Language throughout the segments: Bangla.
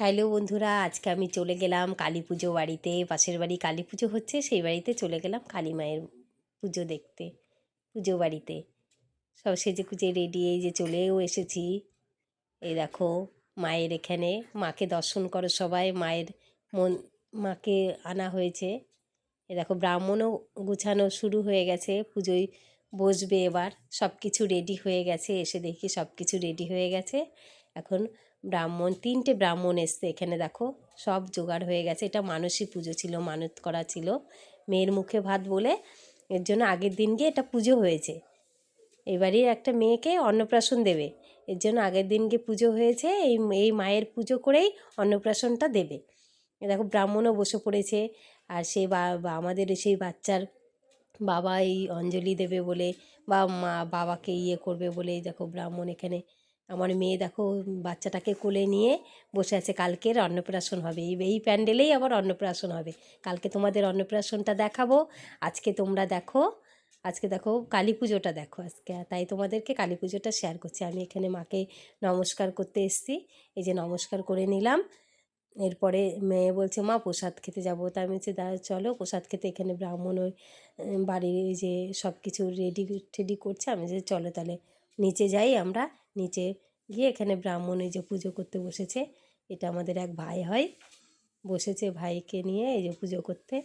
হ্যালো বন্ধুরা, আজকে আমি চলে গেলাম কালী পুজো বাড়িতে। পাশের বাড়ি কালী পুজো হচ্ছে, সেই বাড়িতে চলে গেলাম কালী মায়ের পুজো দেখতে, পুজো বাড়িতে। সব সেজে কুজে রেডি এই যে চলেও এসেছি। এই দেখো, মায়ের এখানে, মাকে দর্শন করো সবাই, মায়ের মন, মাকে আনা হয়েছে। এ দেখো, ব্রাহ্মণও গুছানো শুরু হয়ে গেছে, পুজোয় বসবে এবার সব কিছু রেডি হয়ে গেছে, এসে দেখি সব কিছু রেডি হয়ে গেছে। এখন ব্রাহ্মণ, তিনটে ব্রাহ্মণ এসছে এখানে দেখো। সব জোগাড় হয়ে গেছে। এটা মানসী পুজো ছিল, মানত করা ছিল। মেয়ের মুখে ভাত বলে এর জন্য আগের দিন গিয়ে এটা পুজো হয়েছে। এবারই একটা মেয়েকে অন্নপ্রাশন দেবে। এর জন্য আগের দিন গিয়ে পুজো হয়েছে। এই এই মায়ের পুজো করেই অন্নপ্রাশনটা দেবে। দেখো, ব্রাহ্মণও বসে পড়েছে। আর সেই বা আমাদের সেই বাচ্চার বাবা এই অঞ্জলি দেবে বলে বা মা, বাবাকে ইয়ে করবে বলে দেখো ব্রাহ্মণ এখানে আমার মেয়ে দেখো, বাচ্চাটাকে কোলে নিয়ে বসে আছে, কালকের অন্নপ্রাশন হবে। এই এই প্যান্ডেলেই আবার অন্নপ্রাশন হবে। কালকে তোমাদের অন্নপ্রাশনটা দেখাবো। আজকে তোমরা দেখো, আজকে দেখো কালী পুজোটা দেখো আজকে। তাই তোমাদেরকে কালী পুজোটা শেয়ার করছি। আমি এখানে মাকে নমস্কার করতে এসেছি। এই যে নমস্কার করে নিলাম। এরপরে মেয়ে বলছে, মা, প্রসাদ খেতে যাব। তা আমি বলছি দাদা চলো প্রসাদ খেতে। এখানে ব্রাহ্মণ ওই বাড়ির যে সব কিছু রেডি টেডি করছে। আমি যে চলো তাহলে, নিচে যাই আমরা। নিচে গিয়ে এখানে ব্রাহ্মণ এই যে পুজো করতে বসেছে। এটা আমাদের এক ভাই হয়। বসেছে ভাইকে নিয়ে এই যে পুজো করতে।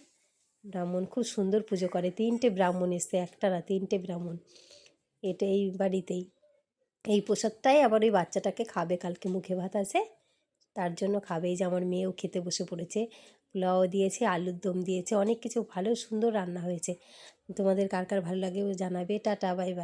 ব্রাহ্মণ খুব সুন্দর পুজো করে। তিনটে ব্রাহ্মণ এসছে, একটা না, তিনটে ব্রাহ্মণ। এটা এই বাড়িতেই। এই প্রসাদটাই আবার ওই বাচ্চাটাকে খাবে, কালকে মুখে ভাত আছে। তার জন্য খাবে। এই যে আমার মেয়েও খেতে বসে পড়েছে। পোলাও দিয়েছে, আলুর দম দিয়েছে, অনেক কিছু ভালো সুন্দর রান্না হয়েছে। তোমাদের কার কার ভালো লাগে জানাবে। Tata, bye bye.